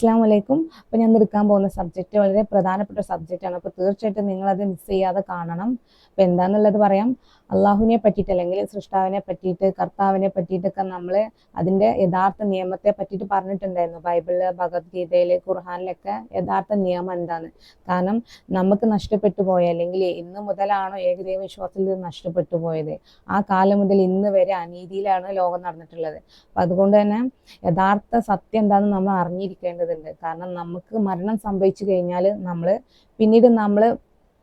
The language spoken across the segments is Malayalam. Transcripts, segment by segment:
അസ്സാം വലൈക്കും അപ്പോൾ ഞാൻ എടുക്കാൻ പോകുന്ന സബ്ജക്റ്റ് വളരെ പ്രധാനപ്പെട്ട സബ്ജക്റ്റാണ് അപ്പോൾ തീർച്ചയായിട്ടും നിങ്ങളത് മിസ് ചെയ്യാതെ കാണണം. അപ്പോൾ എന്താണെന്നുള്ളത് പറയാം. അള്ളാഹുവിനെ പറ്റിയിട്ട് അല്ലെങ്കിൽ സൃഷ്ടാവിനെ പറ്റിയിട്ട് കർത്താവിനെ പറ്റിയിട്ടൊക്കെ നമ്മൾ അതിന്റെ യഥാർത്ഥ നിയമത്തെ പറ്റിയിട്ട് പറഞ്ഞിട്ടുണ്ടായിരുന്നു. ബൈബിളിൽ ഭഗവത്ഗീതയിൽ ഖുർഹാനിലൊക്കെ യഥാർത്ഥ നിയമം എന്താണ്? കാരണം നമുക്ക് നഷ്ടപ്പെട്ടു പോയ അല്ലെങ്കിൽ ഇന്ന് മുതലാണോ ഏകദൈവ വിശ്വാസത്തിൽ നഷ്ടപ്പെട്ടു പോയത്. ആ കാലം മുതൽ ഇന്ന് വരെ അനീതിയിലാണ് ലോകം നടന്നിട്ടുള്ളത്. അപ്പം അതുകൊണ്ട് തന്നെ യഥാർത്ഥ സത്യം എന്താണെന്ന് നമ്മൾ അറിഞ്ഞിരിക്കേണ്ടതുണ്ട് കാരണം നമുക്ക് മരണം സംഭവിച്ചു കഴിഞ്ഞാൽ നമ്മൾ പിന്നീട് നമ്മൾ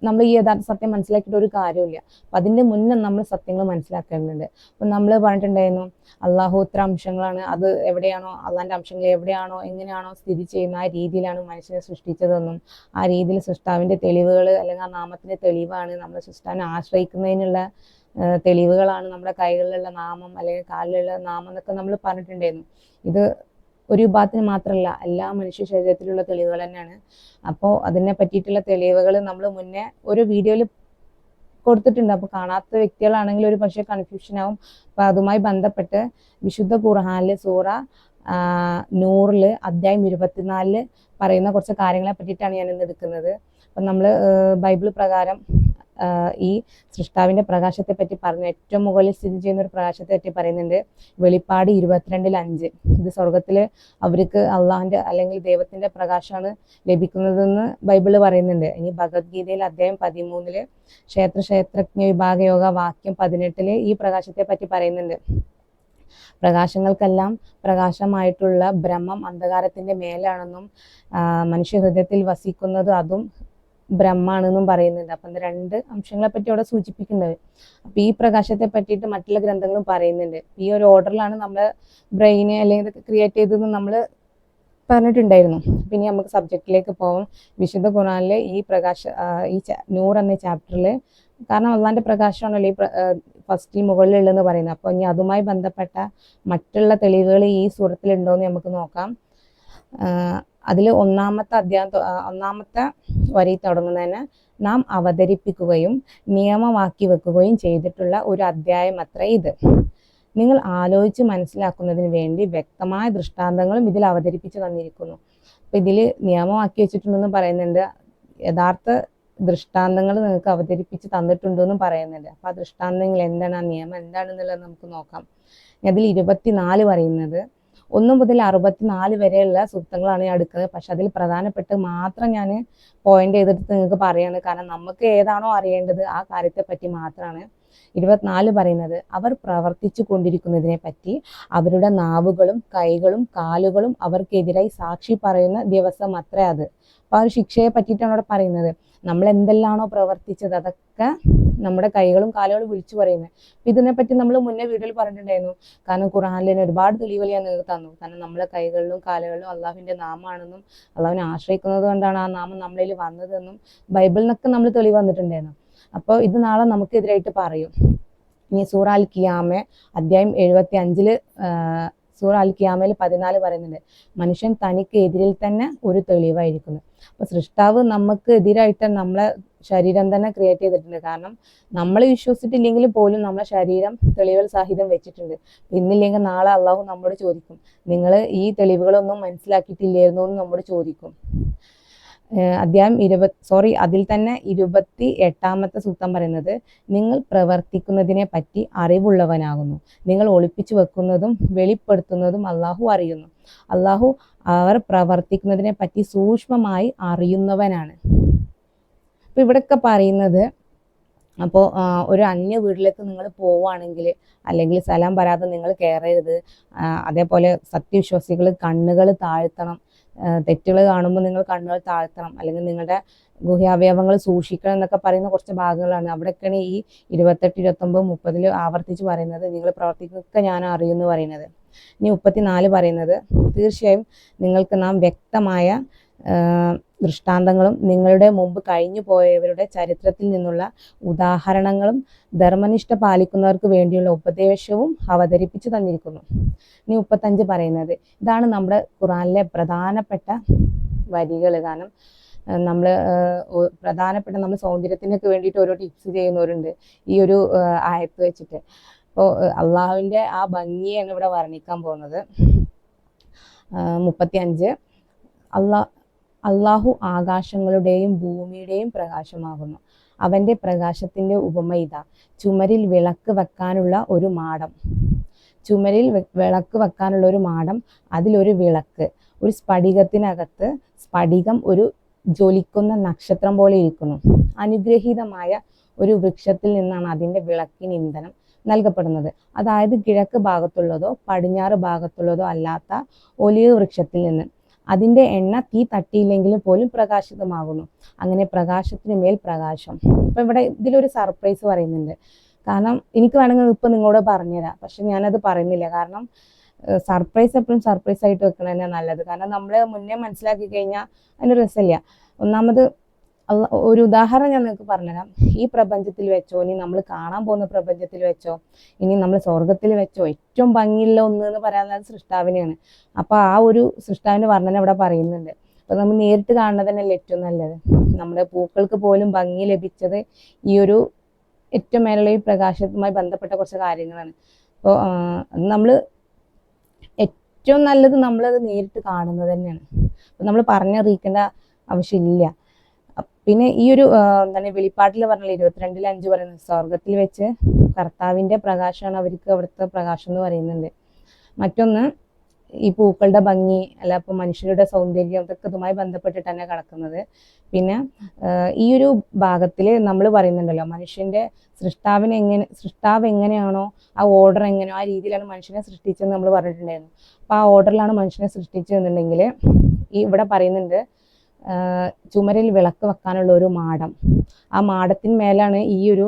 നമ്മൾ ഈ യഥാർത്ഥ സത്യം മനസ്സിലാക്കിയിട്ട് ഒരു കാര്യമില്ല അപ്പം അതിന്റെ മുന്നേ നമ്മൾ സത്യങ്ങൾ മനസ്സിലാക്കേണ്ടതുണ്ട്. അപ്പം നമ്മൾ പറഞ്ഞിട്ടുണ്ടായിരുന്നു അള്ളാഹു ഇത്ര അംശങ്ങളാണ്. അത് എവിടെയാണോ അള്ളാഹിന്റെ അംശങ്ങൾ എവിടെയാണോ എങ്ങനെയാണോ സ്ഥിതി ചെയ്യുന്ന ആ രീതിയിലാണ് മനുഷ്യനെ സൃഷ്ടിച്ചതെന്നും ആ രീതിയിൽ സൃഷ്ടാവിന്റെ തെളിവുകൾ അല്ലെങ്കിൽ ആ നാമത്തിന്റെ തെളിവാണ് നമ്മൾ സൃഷ്ടാവിനെ ആശ്രയിക്കുന്നതിനുള്ള തെളിവുകളാണ് നമ്മുടെ കൈകളിലുള്ള നാമം അല്ലെങ്കിൽ കാലിലുള്ള നാമം എന്നൊക്കെ നമ്മൾ പറഞ്ഞിട്ടുണ്ടായിരുന്നു. ഇത് ഒരു വിഭാഗത്തിന് മാത്രമല്ല എല്ലാ മനുഷ്യ ശരീരത്തിലുള്ള തെളിവുകൾ തന്നെയാണ്. അപ്പോൾ അതിനെ പറ്റിയിട്ടുള്ള തെളിവുകൾ നമ്മൾ മുന്നേ ഒരു വീഡിയോയിൽ കൊടുത്തിട്ടുണ്ട്. അപ്പോൾ കാണാത്ത വ്യക്തികളാണെങ്കിൽ ഒരു പക്ഷേ കൺഫ്യൂഷൻ ആവും. അപ്പോൾ അതുമായി ബന്ധപ്പെട്ട് വിശുദ്ധ ഖുർഹാനിൽ സൂറ നൂറിൽ അധ്യായം ഇരുപത്തിനാലിൽ പറയുന്ന കുറച്ച് കാര്യങ്ങളെ പറ്റിയിട്ടാണ് ഞാൻ ഇന്ന് എടുക്കുന്നത്. അപ്പം നമ്മൾ ബൈബിൾ പ്രകാരം ഈ സൃഷ്ടാവിന്റെ പ്രകാശത്തെ പറ്റി പറഞ്ഞ ഏറ്റവും മുകളിൽ സ്ഥിതി ചെയ്യുന്ന ഒരു പ്രകാശത്തെ പറ്റി പറയുന്നുണ്ട്. വെളിപ്പാട് ഇരുപത്തിരണ്ടിൽ അഞ്ച്. ഇത് സ്വർഗത്തിൽ അവർക്ക് അള്ളാഹിന്റെ അല്ലെങ്കിൽ ദൈവത്തിന്റെ പ്രകാശമാണ് ലഭിക്കുന്നതെന്ന് ബൈബിൾ പറയുന്നുണ്ട്. ഇനി ഭഗവത്ഗീതയിൽ അധ്യായം പതിമൂന്നിൽ ക്ഷേത്ര ക്ഷേത്രജ്ഞ വിഭാഗ യോഗ വാക്യം പതിനെട്ടിൽ ഈ പ്രകാശത്തെ പറ്റി പറയുന്നുണ്ട്. പ്രകാശങ്ങൾക്കെല്ലാം പ്രകാശമായിട്ടുള്ള ബ്രഹ്മം അന്ധകാരത്തിന്റെ മേലാണെന്നും മനുഷ്യ മനുഷ്യഹൃദയത്തിൽ വസിക്കുന്നത് അതും ബ്രഹ്മാണെന്നും പറയുന്നുണ്ട്. അപ്പം രണ്ട് അംശങ്ങളെ പറ്റി അവിടെ സൂചിപ്പിക്കുന്നത് അപ്പൊ ഈ പ്രകാശത്തെ പറ്റിയിട്ട് മറ്റുള്ള ഗ്രന്ഥങ്ങളും പറയുന്നുണ്ട്. ഈ ഒരു ഓർഡറിലാണ് നമ്മൾ ബ്രെയിനെ അല്ലെങ്കിൽ ഇതൊക്കെ ക്രിയേറ്റ് ചെയ്തതെന്ന് നമ്മൾ പറഞ്ഞിട്ടുണ്ടായിരുന്നു. പിന്നെ നമുക്ക് സബ്ജക്റ്റിലേക്ക് പോകാം വിശുദ്ധ ഖുറാനിലെ ഈ പ്രകാശ ഈ നൂർ എന്ന ചാപ്റ്ററിൽ കാരണം അള്ളാന്റെ പ്രകാശമാണല്ലോ ഈ ഫസ്റ്റിൽ മുകളിലുള്ളതെന്ന് പറയുന്നത്. അപ്പോൾ ഇനി അതുമായി ബന്ധപ്പെട്ട മറ്റുള്ള തെളിവുകൾ ഈ സൂറത്തിലുണ്ടോ എന്ന് നമുക്ക് നോക്കാം. അതിൽ ഒന്നാമത്തെ അധ്യായം ഒന്നാമത്തെ വരി തുടങ്ങുന്നതിന് നാം അവതരിപ്പിക്കുകയും നിയമമാക്കി വെക്കുകയും ചെയ്തിട്ടുള്ള ഒരു അധ്യായം അത്ര ഇത്. നിങ്ങൾ ആലോചിച്ച് മനസ്സിലാക്കുന്നതിന് വേണ്ടി വ്യക്തമായ ദൃഷ്ടാന്തങ്ങളും ഇതിൽ അവതരിപ്പിച്ചു തന്നിരിക്കുന്നു. അപ്പം ഇതിൽ നിയമമാക്കി വെച്ചിട്ടുണ്ടെന്ന് പറയുന്നുണ്ട്. യഥാർത്ഥ ദൃഷ്ടാന്തങ്ങൾ നിങ്ങൾക്ക് അവതരിപ്പിച്ച് തന്നിട്ടുണ്ടെന്നും പറയുന്നുണ്ട്. അപ്പൊ ആ ദൃഷ്ടാന്തങ്ങൾ എന്താണ്? ആ നിയമം എന്താണെന്നുള്ളത് നമുക്ക് നോക്കാം. അതിൽ ഇരുപത്തിനാല് പറയുന്നത് ഒന്ന് മുതൽ അറുപത്തിനാല് വരെയുള്ള സൂക്തങ്ങളാണ് ഞാൻ എടുക്കുന്നത് പക്ഷെ അതിൽ പ്രധാനപ്പെട്ട് മാത്രം ഞാൻ പോയിന്റ് ചെയ്തിട്ട് നിങ്ങൾക്ക് പറയാണ്. കാരണം നമുക്ക് ഏതാണോ അറിയേണ്ടത് ആ കാര്യത്തെ പറ്റി മാത്രമാണ് ഇരുപത്തിനാല് പറയുന്നത്. അവർ പ്രവർത്തിച്ചു കൊണ്ടിരിക്കുന്നതിനെ പറ്റി അവരുടെ നാവുകളും കൈകളും കാലുകളും അവർക്കെതിരായി സാക്ഷി പറയുന്ന ദിവസം അത്രേ അത്. അപ്പൊ ആ ഒരു ശിക്ഷയെ പറ്റിയിട്ടാണ് അവിടെ പറയുന്നത്. നമ്മൾ എന്തെല്ലാണോ പ്രവർത്തിച്ചത്? അതൊക്കെ നമ്മുടെ കൈകളും കാലുകളും വിളിച്ചു പറയുന്നത്. ഇതിനെപ്പറ്റി നമ്മൾ മുന്നേ വീഡിയോയിൽ പറഞ്ഞിട്ടുണ്ടായിരുന്നു. കാരണം തന്നെ ഒരുപാട് തെളിവുകൾ ഞാൻ നിങ്ങൾക്ക് തന്നു. കാരണം നമ്മളെ കൈകളിലും കാലുകളിലും അള്ളാഹുവിന്റെ നാമാണെന്നും അള്ളാഹുവിനെ ആശ്രയിക്കുന്നത് കൊണ്ടാണ് ആ നാമം നമ്മളിൽ വന്നതെന്നും ബൈബിളിൽ നിന്നൊക്കെ നമ്മൾ തെളിവ് വന്നിട്ടുണ്ടായിരുന്നു. അപ്പോൾ ഇത് നാളെ നമുക്കെതിരായിട്ട് പറയും. ഇനി സൂറാൽ കിയാമെ അധ്യായം എഴുപത്തി അഞ്ചിൽ സൂറ അൽ കിയാമയിൽ പതിനാല് പറയുന്നുണ്ട്. മനുഷ്യൻ തനിക്ക് എതിരിൽ തന്നെ ഒരു തെളിവായിരിക്കുന്നു. അപ്പൊ സൃഷ്ടാവ് നമുക്ക് എതിരായിട്ട് നമ്മളെ ശരീരം തന്നെ ക്രിയേറ്റ് ചെയ്തിട്ടുണ്ട്. കാരണം നമ്മൾ വിശ്വസിച്ചിട്ടില്ലെങ്കിൽ പോലും നമ്മളെ ശരീരം തെളിവുകൾ സഹിതം വെച്ചിട്ടുണ്ട്. ഇന്നില്ലെങ്കിൽ നാളെ അള്ളാഹു നമ്മോട് ചോദിക്കും നിങ്ങൾ ഈ തെളിവുകളൊന്നും മനസ്സിലാക്കിയിട്ടില്ലായിരുന്നു എന്ന് നമ്മോട് ചോദിക്കും. അധ്യായം ഇരുപത് സോറി അതിൽ തന്നെ ഇരുപത്തി എട്ടാമത്തെ സൂക്തം പറയുന്നത് നിങ്ങൾ പ്രവർത്തിക്കുന്നതിനെ പറ്റി അറിവുള്ളവനാകുന്നു. നിങ്ങൾ ഒളിപ്പിച്ചു വെക്കുന്നതും വെളിപ്പെടുത്തുന്നതും അള്ളാഹു അറിയുന്നു. അള്ളാഹു അവർ പ്രവർത്തിക്കുന്നതിനെ പറ്റി സൂക്ഷ്മമായി അറിയുന്നവനാണ്. അപ്പൊ ഇവിടെയൊക്കെ പറയുന്നത് അപ്പോൾ ഒരു അന്യ വീട്ടിലേക്ക് നിങ്ങൾ പോവുകയാണെങ്കിൽ അല്ലെങ്കിൽ സ്ഥലം പറയാതെ നിങ്ങൾ കയറരുത് അതേപോലെ സത്യവിശ്വാസികൾ കണ്ണുകൾ താഴ്ത്തണം തെറ്റുകൾ കാണുമ്പോൾ നിങ്ങൾ കണ്ണുകൾ താഴ്ത്തണം. അല്ലെങ്കിൽ നിങ്ങളുടെ ഗുഹ്യാവയവങ്ങൾ സൂക്ഷിക്കണം എന്നൊക്കെ പറയുന്ന കുറച്ച് ഭാഗങ്ങളാണ്. അവിടെയൊക്കെയാണ് ഈ ഇരുപത്തെട്ട് ഇരുപത്തൊമ്പത് മുപ്പതിൽ ആവർത്തിച്ച് പറയുന്നത്. നിങ്ങൾ പ്രവർത്തിക്കൊക്കെ ഞാൻ അറിയുമെന്ന് പറയുന്നത്. ഇനി മുപ്പത്തിനാല് പറയുന്നത് തീർച്ചയായും നിങ്ങൾക്ക് നാം വ്യക്തമായ ദൃഷ്ടാന്തങ്ങളും നിങ്ങളുടെ മുമ്പ് കഴിഞ്ഞു പോയവരുടെ ചരിത്രത്തിൽ നിന്നുള്ള ഉദാഹരണങ്ങളും ധർമ്മനിഷ്ഠ പാലിക്കുന്നവർക്ക് വേണ്ടിയുള്ള ഉപദേശവും അവതരിപ്പിച്ചു തന്നിരിക്കുന്നു. ഇനി മുപ്പത്തഞ്ച് പറയുന്നത്. ഇതാണ് നമ്മുടെ ഖുറാനിലെ പ്രധാനപ്പെട്ട വരികൾ. കാരണം നമ്മൾ പ്രധാനപ്പെട്ട നമ്മൾ സൗന്ദര്യത്തിനൊക്കെ വേണ്ടിയിട്ട് ഓരോ ടിപ്സ് ചെയ്യുന്നവരുണ്ട് ഈ ഒരു ആയത്ത് വെച്ചിട്ട്. അപ്പോൾ അള്ളാഹുവിന്റെ ആ ഭംഗിയാണ് ഇവിടെ വർണിക്കാൻ പോകുന്നത്. മുപ്പത്തി അഞ്ച് അള്ളാ അള്ളാഹു ആകാശങ്ങളുടെയും ഭൂമിയുടെയും പ്രകാശമാകുന്നു. അവന്റെ പ്രകാശത്തിന്റെ ഉപമ ഇതാ. ചുമരിൽ വിളക്ക് വെക്കാനുള്ള ഒരു മാടം. ചുമരിൽ വിളക്ക് വെക്കാനുള്ള ഒരു മാടം അതിലൊരു വിളക്ക്. ഒരു സ്ഫടികത്തിനകത്ത് സ്ഫടികം ഒരു ജ്വലിക്കുന്ന നക്ഷത്രം പോലെ ഇരിക്കുന്നു. അനുഗ്രഹീതമായ ഒരു വൃക്ഷത്തിൽ നിന്നാണ് അതിന്റെ വിളക്കിന് ഇന്ധനം നൽകപ്പെടുന്നത്. അതായത് കിഴക്ക് ഭാഗത്തുള്ളതോ പടിഞ്ഞാറ് ഭാഗത്തുള്ളതോ അല്ലാത്ത ഒലിവ് വൃക്ഷത്തിൽ നിന്ന്. അതിന്റെ എണ്ണ തീ തട്ടിയില്ലെങ്കിൽ പോലും പ്രകാശിതമാകുന്നു. അങ്ങനെ പ്രകാശത്തിന് മേൽ പ്രകാശം. അപ്പം ഇവിടെ ഇതിലൊരു സർപ്രൈസ് പറയുന്നുണ്ട്. കാരണം എനിക്ക് വേണമെങ്കിൽ ഇപ്പം നിങ്ങളോട് പറഞ്ഞുതരാം. പക്ഷെ ഞാനത് പറയുന്നില്ല. കാരണം സർപ്രൈസ് എപ്പോഴും സർപ്രൈസ് ആയിട്ട് വെക്കണത് തന്നെ നല്ലത്. കാരണം നമ്മൾ മുന്നേ മനസ്സിലാക്കി കഴിഞ്ഞാൽ അതിന് രസമില്ല ഒന്നാമത് ഒരു ഉദാഹരണം ഞാൻ നിങ്ങൾക്ക് പറഞ്ഞുതരാം. ഈ പ്രപഞ്ചത്തിൽ വെച്ചോ ഇനി നമ്മൾ കാണാൻ പോകുന്ന പ്രപഞ്ചത്തിൽ വെച്ചോ ഇനി നമ്മൾ സ്വർഗത്തിൽ വെച്ചോ ഏറ്റവും ഭംഗിയുള്ള ഒന്ന് എന്ന് പറയാനുള്ളത് സൃഷ്ടാവിനെയാണ്. അപ്പൊ ആ ഒരു സൃഷ്ടാവിന്റെ വർണന ഇവിടെ പറയുന്നുണ്ട്. അപ്പൊ നമ്മൾ നേരിട്ട് കാണുന്നത് തന്നെയല്ലേ ഏറ്റവും നല്ലത്? നമ്മുടെ പൂക്കൾക്ക് പോലും ഭംഗി ലഭിച്ചത് ഈ ഒരു ഏറ്റവും മേലുള്ള ഈ പ്രകാശവുമായി ബന്ധപ്പെട്ട കുറച്ച് കാര്യങ്ങളാണ്. അപ്പോൾ നമ്മൾ ഏറ്റവും നല്ലത് നമ്മളത് നേരിട്ട് കാണുന്നത് തന്നെയാണ്. അപ്പൊ നമ്മൾ പറഞ്ഞറിയിക്കേണ്ട ആവശ്യമില്ല. പിന്നെ ഈ ഒരു എന്താണ് വെളിപ്പാട്ടിൽ പറഞ്ഞ ഇരുപത്തിരണ്ടിൽ അഞ്ച് പറയുന്നത് സ്വർഗത്തിൽ വെച്ച് കർത്താവിന്റെ പ്രകാശമാണ് അവർക്ക് അവിടുത്തെ പ്രകാശം എന്ന് പറയുന്നുണ്ട്. മറ്റൊന്ന് ഈ പൂക്കളുടെ ഭംഗി അല്ല ഇപ്പൊ മനുഷ്യരുടെ സൗന്ദര്യം ഇതൊക്കെ ഇതുമായി ബന്ധപ്പെട്ടിട്ട് തന്നെ കിടക്കുന്നത്. പിന്നെ ഈ ഒരു ഭാഗത്തിൽ നമ്മൾ പറയുന്നുണ്ടല്ലോ മനുഷ്യന്റെ സൃഷ്ടാവിനെ എങ്ങനെ സൃഷ്ടാവ് എങ്ങനെയാണോ ആ ഓർഡർ എങ്ങനെയോ ആ രീതിയിലാണ് മനുഷ്യനെ സൃഷ്ടിച്ചതെന്ന് നമ്മൾ പറഞ്ഞിട്ടുണ്ടായിരുന്നു. അപ്പൊ ആ ഓർഡറിലാണ് മനുഷ്യനെ സൃഷ്ടിച്ചതെന്നുണ്ടെങ്കിൽ ഈ ഇവിടെ പറയുന്നുണ്ട് ചുമരിൽ വിളക്ക് വെക്കാനുള്ള ഒരു മാടം. ആ മാടത്തിന്മേലാണ് ഈ ഒരു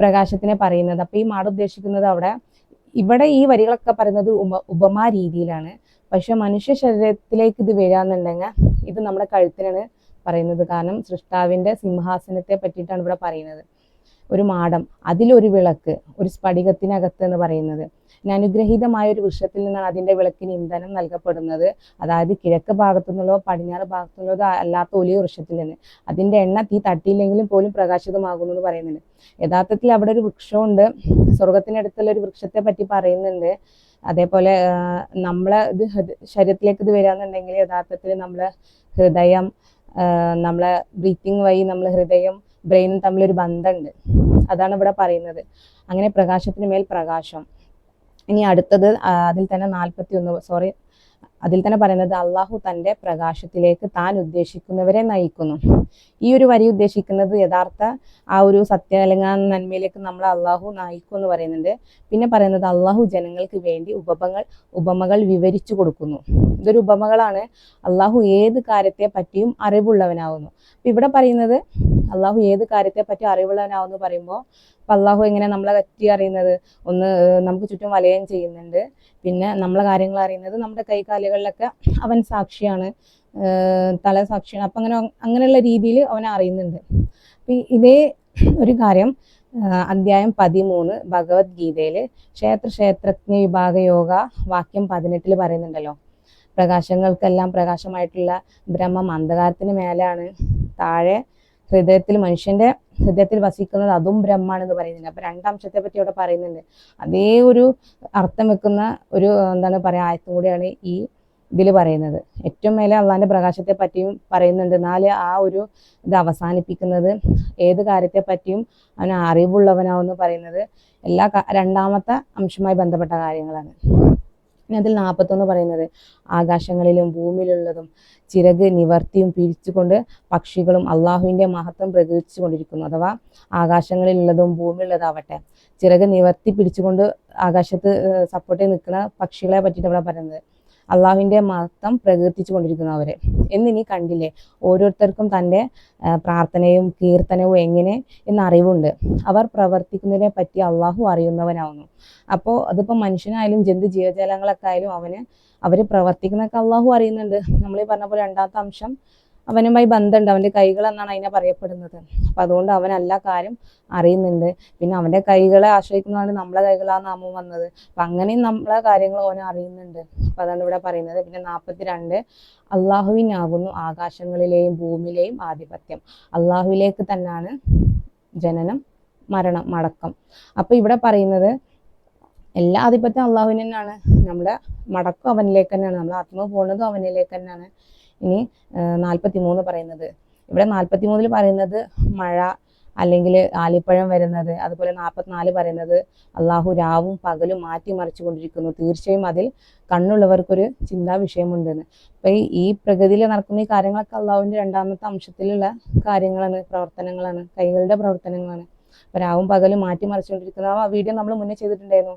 പ്രകാശത്തിനെ പറയുന്നത്. അപ്പൊ ഈ മാടം ഉദ്ദേശിക്കുന്നത് അവിടെ ഇവിടെ ഈ വരികളൊക്കെ പറയുന്നത് ഉപ ഉപമാ രീതിയിലാണ്. പക്ഷെ മനുഷ്യ ശരീരത്തിലേക്ക് ഇത് വരാന്നുണ്ടെങ്കിൽ ഇത് നമ്മുടെ കഴുത്തിനാണ് പറയുന്നത്. കാരണം സൃഷ്ടാവിന്റെ സിംഹാസനത്തെ പറ്റിയിട്ടാണ് ഇവിടെ പറയുന്നത്. ഒരു മാടം അതിലൊരു വിളക്ക് ഒരു സ്ഫടികത്തിനകത്ത് എന്ന് പറയുന്നത്. അനുഗ്രഹീതമായ ഒരു വൃക്ഷത്തിൽ നിന്നാണ് അതിന്റെ വിളക്കിന് ഇന്ധനം നൽകപ്പെടുന്നത്. അതായത് കിഴക്ക് ഭാഗത്തു നിന്നുള്ളതോ പടിഞ്ഞാറ് ഭാഗത്തു നിന്നുള്ളതോ അല്ലാത്ത ഒലിയ വൃക്ഷത്തിൽ നിന്ന്. അതിന്റെ എണ്ണ തീ തട്ടിയില്ലെങ്കിലും പോലും പ്രകാശിതമാകുന്നു എന്ന് പറയുന്നുണ്ട്. യഥാർത്ഥത്തിൽ അവിടെ ഒരു വൃക്ഷമുണ്ട്. സ്വർഗത്തിനടുത്തുള്ള ഒരു വൃക്ഷത്തെ പറ്റി പറയുന്നുണ്ട്. അതേപോലെ നമ്മളെ ഇത് ശരീരത്തിലേക്ക് ഇത് വരാന്നുണ്ടെങ്കിൽ യഥാർത്ഥത്തിൽ നമ്മളെ ഹൃദയം നമ്മളെ ബ്രീത്തിങ് വഴി നമ്മളെ ഹൃദയം ബ്രെയിനും തമ്മിലൊരു ബന്ധമുണ്ട്. അതാണ് ഇവിടെ പറയുന്നത്. അങ്ങനെ പ്രകാശത്തിന് മേൽ പ്രകാശം. ഇനി അടുത്തത് അതിൽ തന്നെ നാൽപ്പത്തി ഒന്ന് സോറി അതിൽ തന്നെ പറയുന്നത് അള്ളാഹു തന്റെ പ്രകാശത്തിലേക്ക് താൻ ഉദ്ദേശിക്കുന്നവരെ നയിക്കുന്നു. ഈ ഒരു വരി ഉദ്ദേശിക്കുന്നത് യഥാർത്ഥ ആ ഒരു സത്യ അല്ലെങ്കിൽ ആ നന്മയിലേക്ക് നമ്മൾ അള്ളാഹു നയിക്കും എന്ന് പറയുന്നുണ്ട്. പിന്നെ പറയുന്നത് അള്ളാഹു ജനങ്ങൾക്ക് വേണ്ടി ഉപമകൾ ഉപമകൾ വിവരിച്ചു കൊടുക്കുന്നു. ഇതൊരു ഉപമകളാണ്. അള്ളാഹു ഏത് കാര്യത്തെ പറ്റിയും അറിവുള്ളവനാവുന്നു. അപ്പം ഇവിടെ പറയുന്നത് അള്ളാഹു ഏത് കാര്യത്തെ പറ്റി അറിവുള്ളവനാവുന്നു പറയുമ്പോൾ അപ്പം അള്ളാഹു എങ്ങനെ നമ്മളെ പറ്റി അറിയുന്നത്? ഒന്ന് നമുക്ക് ചുറ്റും വലയം ചെയ്യുന്നുണ്ട്. പിന്നെ നമ്മളെ കാര്യങ്ങൾ അറിയുന്നത് നമ്മുടെ കൈകാലുകളിലൊക്കെ അവൻ സാക്ഷിയാണ് തല സാക്ഷിയാണ്. അപ്പം അങ്ങനെ അങ്ങനെയുള്ള രീതിയിൽ അവൻ അറിയുന്നുണ്ട്. അപ്പം ഇതേ ഒരു കാര്യം അധ്യായം പതിമൂന്ന് ഭഗവത്ഗീതയിൽ ക്ഷേത്ര ക്ഷേത്രജ്ഞ വിഭാഗ യോഗ വാക്യം പതിനെട്ടിൽ പറയുന്നുണ്ടല്ലോ. പ്രകാശങ്ങൾക്കെല്ലാം പ്രകാശമായിട്ടുള്ള ബ്രഹ്മം അന്ധകാരത്തിന് മേലാണ്. താഴെ ഹൃദയത്തിൽ മനുഷ്യന്റെ ഹൃദയത്തിൽ വസിക്കുന്നത് അതും ബ്രഹ്മാണെന്ന് പറയുന്നുണ്ട്. അപ്പൊ രണ്ടംശത്തെ പറ്റി അവിടെ പറയുന്നുണ്ട്. അതേ ഒരു അർത്ഥം വെക്കുന്ന ഒരു എന്താണ് പറയാ ആയത്തും കൂടിയാണ് ഈ ഇതിൽ പറയുന്നത്. ഏറ്റവും മേലെ അള്ളാന്റെ പ്രകാശത്തെ പറ്റിയും പറയുന്നുണ്ട്. എന്നാൽ ആ ഒരു ഇത് അവസാനിപ്പിക്കുന്നത് ഏത് കാര്യത്തെ പറ്റിയും അവന് അറിവുള്ളവനാവെന്ന് പറയുന്നത് എല്ലാ രണ്ടാമത്തെ അംശമായി ബന്ധപ്പെട്ട കാര്യങ്ങളാണ്. പിന്നെ അതിൽ നാൽപ്പത്തൊന്ന് പറയുന്നത് ആകാശങ്ങളിലും ഭൂമിയിലുള്ളതും ചിറക് നിവർത്തിയും പിരിച്ചുകൊണ്ട് പക്ഷികളും അള്ളാഹുവിന്റെ മഹത്വം പ്രകീർത്തിച്ചു കൊണ്ടിരിക്കുന്നു അഥവാ ആകാശങ്ങളിലുള്ളതും ഭൂമിയുള്ളതാവട്ടെ ചിറക് നിവർത്തി പിടിച്ചുകൊണ്ട് ആകാശത്ത് സപ്പോർട്ട് ചെയ്ത് നിൽക്കുന്ന പക്ഷികളെ പറ്റിയിട്ട് ഇവിടെ പറയുന്നത്. അള്ളാഹുവിന്റെ മഹത്വം പ്രകീർത്തിച്ചു കൊണ്ടിരിക്കുന്നു അവർ. എന്നിനി കണ്ടില്ലേ ഓരോരുത്തർക്കും തന്റെ പ്രാർത്ഥനയും കീർത്തനവും എങ്ങനെ എന്ന അറിവുണ്ട്. അവർ പ്രവർത്തിക്കുന്നതിനെ പറ്റി അള്ളാഹു അറിയുന്നവനാവുന്നു. അപ്പോൾ അതിപ്പോൾ മനുഷ്യനായാലും ജന്തു ജീവജാലങ്ങളൊക്കെ ആയാലും അവന് അവർ പ്രവർത്തിക്കുന്നൊക്കെ അള്ളാഹു അറിയുന്നുണ്ട്. നമ്മൾ ഈ പറഞ്ഞ പോലെ രണ്ടാമത്തെ അംശം അവനുമായി ബന്ധമുണ്ട്. അവന്റെ കൈകൾ എന്നാണ് അതിനെ പറയപ്പെടുന്നത്. അപ്പൊ അതുകൊണ്ട് അവൻ എല്ലാ കാര്യം അറിയുന്നുണ്ട്. പിന്നെ അവന്റെ കൈകളെ ആശ്രയിക്കുന്നതാണ് നമ്മളെ കൈകളാണ് നാമം വന്നത്. അപ്പൊ അങ്ങനെയും നമ്മളെ കാര്യങ്ങൾ ഓന അറിയുന്നുണ്ട്. അപ്പൊ അതാണ് ഇവിടെ പറയുന്നത്. പിന്നെ നാൽപ്പത്തിരണ്ട് അള്ളാഹുവിനാകുന്നു ആകാശങ്ങളിലെയും ഭൂമിയിലെയും ആധിപത്യം. അള്ളാഹുവിലേക്ക് തന്നെയാണ് ജനനം മരണം മടക്കം. അപ്പൊ ഇവിടെ പറയുന്നത് എല്ലാ ആധിപത്യം അള്ളാഹുവിന് തന്നെയാണ്. നമ്മുടെ മടക്കം അവനിലേക്ക് തന്നെയാണ്. നമ്മുടെ ആത്മ പോണതും അവനിലേക്ക് തന്നെയാണ്. ഇനി നാൽപ്പത്തി മൂന്ന് പറയുന്നത്. ഇവിടെ നാൽപ്പത്തി മൂന്നിൽ പറയുന്നത് മഴ അല്ലെങ്കിൽ ആലിപ്പഴം വരുന്നത് അതുപോലെ നാൽപ്പത്തിനാല് പറയുന്നത് അള്ളാഹു രാവും പകലും മാറ്റിമറിച്ചു കൊണ്ടിരിക്കുന്നു തീർച്ചയായും അതിൽ കണ്ണുള്ളവർക്കൊരു ചിന്താ വിഷയമുണ്ടെന്ന്. അപ്പൊ ഈ പ്രകൃതിയിൽ നടക്കുന്ന ഈ കാര്യങ്ങളൊക്കെ അള്ളാഹുവിന്റെ രണ്ടാമത്തെ അംശത്തിലുള്ള കാര്യങ്ങളാണ് പ്രവർത്തനങ്ങളാണ് കൈകളുടെ പ്രവർത്തനങ്ങളാണ്. അപ്പൊ രാവും പകലും മാറ്റിമറിച്ചുകൊണ്ടിരിക്കുന്ന ആ വീഡിയോ നമ്മൾ മുന്നേ ചെയ്തിട്ടുണ്ടായിരുന്നു.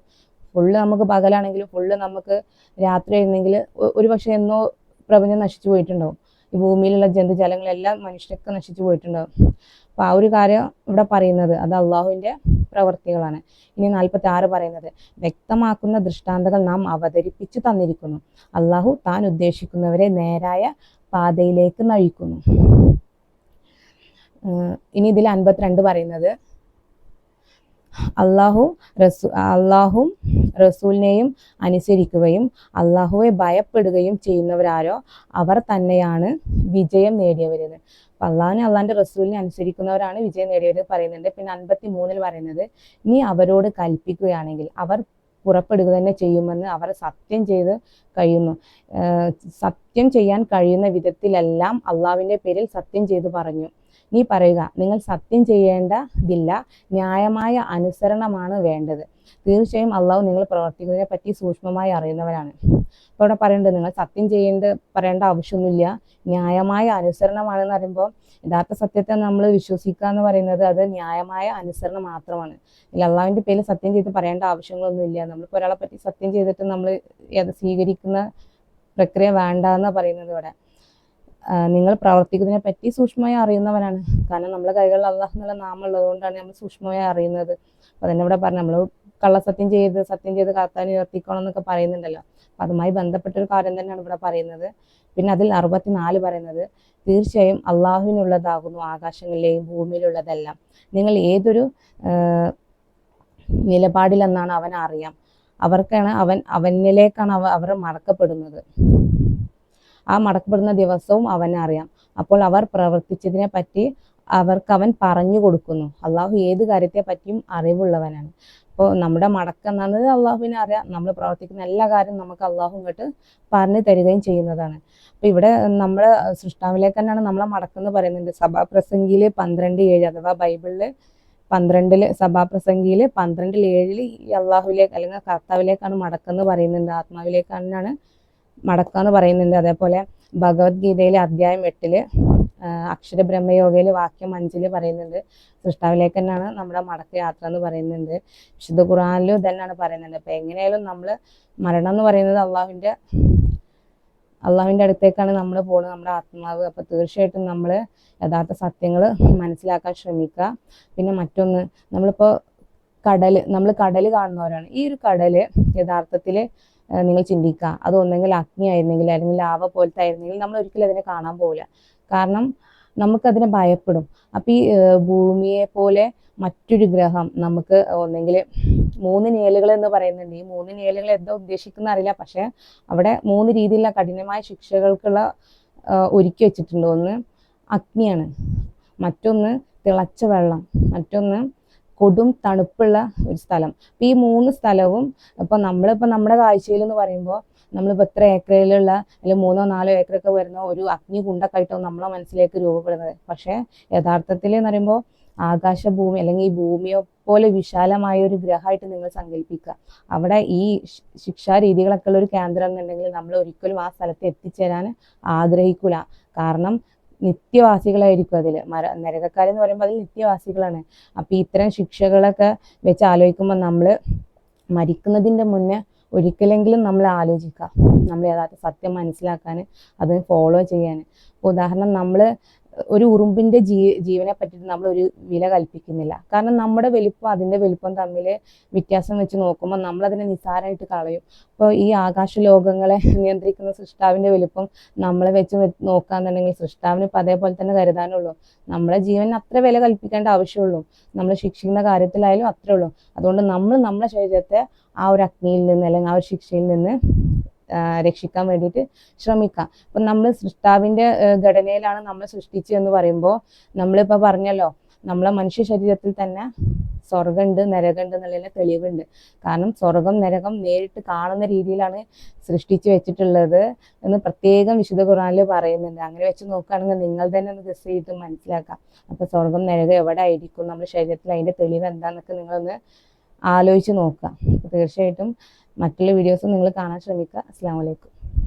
ഫുള്ള് നമുക്ക് പകലാണെങ്കിലും ഫുള്ള് നമുക്ക് രാത്രി ആയിരുന്നെങ്കിൽ ഒരു എന്നോ പ്രപഞ്ചം നശിച്ചു പോയിട്ടുണ്ടാവും. ഈ ഭൂമിയിലുള്ള ജന്തുജാലങ്ങളെല്ലാം മനുഷ്യരൊക്കെ നശിച്ചു പോയിട്ടുണ്ടാവും. അപ്പൊ ആ ഒരു കാര്യം ഇവിടെ പറയുന്നത് അത് അള്ളാഹുവിന്റെ പ്രവർത്തികളാണ്. ഇനി നാൽപ്പത്തി ആറ് പറയുന്നത് വ്യക്തമാക്കുന്ന ദൃഷ്ടാന്തങ്ങൾ നാം അവതരിപ്പിച്ചു തന്നിരിക്കുന്നു. അള്ളാഹു താൻ ഉദ്ദേശിക്കുന്നവരെ നേരായ പാതയിലേക്ക് നയിക്കുന്നു. ഇനി ഇതിൽ അൻപത്തിരണ്ട് പറയുന്നത് അള്ളാഹു റസൂ അള്ളാഹും റസൂലിനെയും അനുസരിക്കുകയും അള്ളാഹുവെ ഭയപ്പെടുകയും ചെയ്യുന്നവരാരോ അവർ തന്നെയാണ് വിജയം നേടിയവരെന്ന്. അപ്പൊ അള്ളാഹിനെ അള്ളാഹിന്റെ റസൂലിനെ അനുസരിക്കുന്നവരാണ് വിജയം നേടിയവരെന്ന് പറയുന്നുണ്ട്. പിന്നെ അൻപത്തി മൂന്നിൽ പറയുന്നത് നീ അവരോട് കൽപ്പിക്കുകയാണെങ്കിൽ അവർ പുറപ്പെടുക തന്നെ ചെയ്യുമെന്ന് അവർ സത്യം ചെയ്ത് കഴിയുന്നു. സത്യം ചെയ്യാൻ കഴിയുന്ന വിധത്തിലെല്ലാം അള്ളാവിന്റെ പേരിൽ സത്യം ചെയ്തു പറഞ്ഞു. നീ പറയുക നിങ്ങൾ സത്യം ചെയ്യേണ്ടതില്ല ന്യായമായ അനുസരണമാണ് വേണ്ടത്. തീർച്ചയായും അള്ളാഹു നിങ്ങൾ പ്രവർത്തിക്കുന്നതിനെ പറ്റി സൂക്ഷ്മമായി അറിയുന്നവരാണ്. ഇപ്പോൾ ഇവിടെ പറയേണ്ടത് നിങ്ങൾ സത്യം ചെയ്യേണ്ട പറയേണ്ട ആവശ്യമൊന്നുമില്ല ന്യായമായ അനുസരണമാണെന്ന് പറയുമ്പോൾ യഥാർത്ഥ സത്യത്തെ നമ്മൾ വിശ്വസിക്കുക എന്ന് പറയുന്നത് അത് ന്യായമായ അനുസരണം മാത്രമാണ്. ഇല്ല അള്ളാഹുവിന്റെ പേരിൽ സത്യം ചെയ്ത് പറയേണ്ട ആവശ്യങ്ങളൊന്നുമില്ല. നമ്മളിപ്പോൾ ഒരാളെ പറ്റി സത്യം ചെയ്തിട്ട് നമ്മൾ സ്വീകരിക്കുന്ന പ്രക്രിയ വേണ്ട എന്ന് പറയുന്നത് ഇവിടെ. നിങ്ങൾ പ്രവർത്തിക്കുന്നതിനെ പറ്റി സൂക്ഷ്മമായി അറിയുന്നവനാണ്. കാരണം നമ്മുടെ കൈകളിൽ അള്ളാഹ് എന്നുള്ള നാമം ഉള്ളതുകൊണ്ടാണ് നമ്മൾ സൂക്ഷ്മമായി അറിയുന്നത്. അപ്പൊ തന്നെ ഇവിടെ പറഞ്ഞു നമ്മൾ കള്ളസത്യം ചെയ്ത് സത്യം ചെയ്ത് കാത്താൻ ഉയർത്തിക്കണം എന്നൊക്കെ പറയുന്നുണ്ടല്ലോ. അപ്പൊ അതുമായി ബന്ധപ്പെട്ട ഒരു കാര്യം തന്നെയാണ് ഇവിടെ പറയുന്നത്. പിന്നെ അതിൽ അറുപത്തിനാല് പറയുന്നത് തീർച്ചയായും അള്ളാഹുവിനുള്ളതാകുന്നു ആകാശങ്ങളിലെയും ഭൂമിയിലുള്ളതെല്ലാം. നിങ്ങൾ ഏതൊരു നിലപാടിലെന്നാണ് അവൻ അറിയാം അവർക്കാണ് അവൻ അവനിലേക്കാണ് അവ അവർ മടക്കപ്പെടുന്നത് ആ മടക്കപ്പെടുന്ന ദിവസവും അവനറിയാം അപ്പോൾ അവർ പ്രവർത്തിച്ചതിനെ പറ്റി അവർക്ക് അവൻ പറഞ്ഞു കൊടുക്കുന്നു. അള്ളാഹു ഏത് കാര്യത്തെ പറ്റിയും അറിവുള്ളവനാണ്. അപ്പോൾ നമ്മുടെ മടക്കം എന്നത് അള്ളാഹുവിനെ അറിയാം. നമ്മൾ പ്രവർത്തിക്കുന്ന എല്ലാ കാര്യവും നമുക്ക് അള്ളാഹു ഇങ്ങോട്ട് പറഞ്ഞു തരികയും ചെയ്യുന്നതാണ്. അപ്പൊ ഇവിടെ നമ്മുടെ സൃഷ്ടാവിലേക്ക് തന്നെയാണ് നമ്മളെ മടക്കെന്ന് പറയുന്നുണ്ട് സഭാപ്രസംഗിയിൽ പന്ത്രണ്ട് ഏഴ് അഥവാ ബൈബിളിൽ പന്ത്രണ്ടിൽ സഭാപ്രസംഗിയിൽ പന്ത്രണ്ടിൽ ഏഴിൽ ഈ അള്ളാഹുവിലേക്ക് അല്ലെങ്കിൽ കർത്താവിലേക്കാണ് മടക്കെന്ന് പറയുന്നുണ്ട് ആത്മാവിലേക്കാണ് മടക്കാന്ന് പറയുന്നുണ്ട്. അതേപോലെ ഭഗവത്ഗീതയിലെ അധ്യായം എട്ടിൽ അക്ഷര ബ്രഹ്മയോഗയിലെ വാക്യം അഞ്ചിൽ പറയുന്നുണ്ട്. സൃഷ്ടാവിലേക്ക് തന്നെയാണ് നമ്മുടെ മടക്ക യാത്ര എന്ന് പറയുന്നുണ്ട്. വിശുദ്ധ ഖുറാനിലും ഇതന്നെയാണ് പറയുന്നുണ്ട് അപ്പൊ എങ്ങനെയായാലും നമ്മൾ മരണം എന്ന് പറയുന്നത് അള്ളാഹുവിന്റെ അള്ളാഹുവിന്റെ അടുത്തേക്കാണ് നമ്മൾ പോകുന്നത് നമ്മുടെ ആത്മാവ്. അപ്പൊ തീർച്ചയായിട്ടും നമ്മൾ യഥാർത്ഥ സത്യങ്ങൾ മനസ്സിലാക്കാൻ ശ്രമിക്കുക. പിന്നെ മറ്റൊന്ന് നമ്മളിപ്പോ കടൽ നമ്മൾ കടൽ കാണുന്നവരാണ്. ഈ ഒരു കടൽ യഥാർത്ഥത്തിൽ നിങ്ങൾ ചിന്തിക്കുക. അത് ഒന്നെങ്കിൽ അഗ്നി ആയിരുന്നെങ്കിൽ അല്ലെങ്കിൽ ലാവ പോലത്തെ ആയിരുന്നെങ്കിൽ നമ്മൾ ഒരിക്കലും അതിനെ കാണാൻ പോവില്ല. കാരണം നമുക്കതിനെ ഭയപ്പെടും. അപ്പം ഈ ഭൂമിയെ പോലെ മറ്റൊരു ഗ്രഹം നമുക്ക് ഒന്നെങ്കിൽ മൂന്ന് നിഴലുകൾ എന്ന് പറയുന്നുണ്ട്. ഈ മൂന്ന് നിഴലുകൾ എന്തോ ഉദ്ദേശിക്കുന്ന അറിയില്ല. പക്ഷെ അവിടെ മൂന്ന് രീതിയിലുള്ള കഠിനമായ ശിക്ഷകൾക്കുള്ള ഒരുക്കി വെച്ചിട്ടുണ്ട്. ഒന്ന് അഗ്നിയാണ്. മറ്റൊന്ന് തിളച്ച വെള്ളം. മറ്റൊന്ന് കൊടും തണുപ്പുള്ള ഒരു സ്ഥലം. അപ്പൊ ഈ മൂന്ന് സ്ഥലവും ഇപ്പൊ നമ്മളിപ്പോ നമ്മുടെ കാഴ്ചയിൽ എന്ന് പറയുമ്പോൾ നമ്മളിപ്പോ എത്ര ഏക്കറിലുള്ള അല്ലെങ്കിൽ മൂന്നോ നാലോ ഏക്കറൊക്കെ വരുന്ന ഒരു അഗ്നി കുണ്ടക്കായിട്ടാവും നമ്മളെ മനസ്സിലേക്ക് രൂപപ്പെടുന്നത്. പക്ഷെ യഥാർത്ഥത്തിൽ എന്ന് പറയുമ്പോൾ ആകാശഭൂമി അല്ലെങ്കിൽ ഈ ഭൂമിയെ പോലെ വിശാലമായ ഒരു ഗ്രഹമായിട്ട് നിങ്ങൾ സങ്കല്പിക്കുക. അവിടെ ഈ ശിക്ഷാ രീതികളൊക്കെ ഉള്ള ഒരു കേന്ദ്രം എന്നുണ്ടെങ്കിൽ നമ്മൾ ഒരിക്കലും ആ സ്ഥലത്ത് എത്തിച്ചേരാൻ ആഗ്രഹിക്കൂല. കാരണം നിത്യവാസികളായിരിക്കും അതിൽ മര നരകക്കാരെന്ന് പറയുമ്പോൾ അതിൽ നിത്യവാസികളാണ്. അപ്പോൾ ഇത്തരം ശിക്ഷകളൊക്കെ വെച്ച് ആലോചിക്കുമ്പോൾ നമ്മൾ മരിക്കുന്നതിന്റെ മുന്നേ ഒരിക്കലെങ്കിലും നമ്മൾ ആലോചിക്കുക നമ്മൾ യഥാർത്ഥ സത്യം മനസ്സിലാക്കാൻ അത് ഫോളോ ചെയ്യാൻ ഉദാഹരണം നമ്മൾ ഒരു ഉറുമ്പിന്റെ ജീ ജീവനെ പറ്റിയിട്ട് നമ്മൾ ഒരു വില കൽപ്പിക്കുന്നില്ല. കാരണം നമ്മുടെ വലിപ്പം അതിന്റെ വലിപ്പം തമ്മിൽ വ്യത്യാസം വെച്ച് നോക്കുമ്പോൾ നമ്മൾ അതിനെ നിസ്സാരമായിട്ട് കളയും. അപ്പോൾ ഈ ആകാശ ലോകങ്ങളെ നിയന്ത്രിക്കുന്ന സൃഷ്ടാവിന്റെ വലിപ്പം നമ്മളെ വെച്ച് നോക്കുകയാണെന്നുണ്ടെങ്കിൽ സൃഷ്ടാവിന് ഇപ്പം അതേപോലെ തന്നെ കരുതാനുള്ളൂ. നമ്മളെ ജീവന് അത്ര വില കൽപ്പിക്കേണ്ട ആവശ്യമുള്ളൂ. നമ്മൾ ശിക്ഷിക്കുന്ന കാര്യത്തിലായാലും അത്രേ ഉള്ളൂ. അതുകൊണ്ട് നമ്മൾ നമ്മുടെ ശരീരത്തെ ആ ഒരു അഗ്നിയിൽ നിന്ന് അല്ലെങ്കിൽ ആ ഒരു ശിക്ഷയിൽ നിന്ന് രക്ഷിക്കാൻ വേണ്ടിയിട്ട് ശ്രമിക്കാം. അപ്പം നമ്മൾ സൃഷ്ടാവിന്റെ ഘടനയിലാണ് നമ്മൾ സൃഷ്ടിച്ചു എന്ന് പറയുമ്പോൾ നമ്മളിപ്പോൾ പറഞ്ഞല്ലോ നമ്മളെ മനുഷ്യ ശരീരത്തിൽ തന്നെ സ്വർഗമുണ്ട് നരകമുണ്ട് എന്നുള്ളതിന്റെ തെളിവുണ്ട്. കാരണം സ്വർഗം നരകം നേരിട്ട് കാണുന്ന രീതിയിലാണ് സൃഷ്ടിച്ചു വെച്ചിട്ടുള്ളത് എന്ന് പ്രത്യേകം വിശുദ്ധ ഖുറാനിൽ പറയുന്നുണ്ട്. അങ്ങനെ വെച്ച് നോക്കുകയാണെങ്കിൽ നിങ്ങൾ തന്നെ ഒന്ന് ഗസ് ചെയ്ത് മനസ്സിലാക്കാം. അപ്പൊ സ്വർഗം നരകം എവിടെ ആയിരിക്കും? നമ്മുടെ ശരീരത്തിൽ അതിന്റെ തെളിവ് എന്താന്നൊക്കെ നിങ്ങളൊന്ന് ആലോചിച്ച് നോക്കുക. തീർച്ചയായിട്ടും മറ്റുള്ള വീഡിയോസും നിങ്ങൾ കാണാൻ ശ്രമിക്കുക. അസ്സാം വലൈക്കും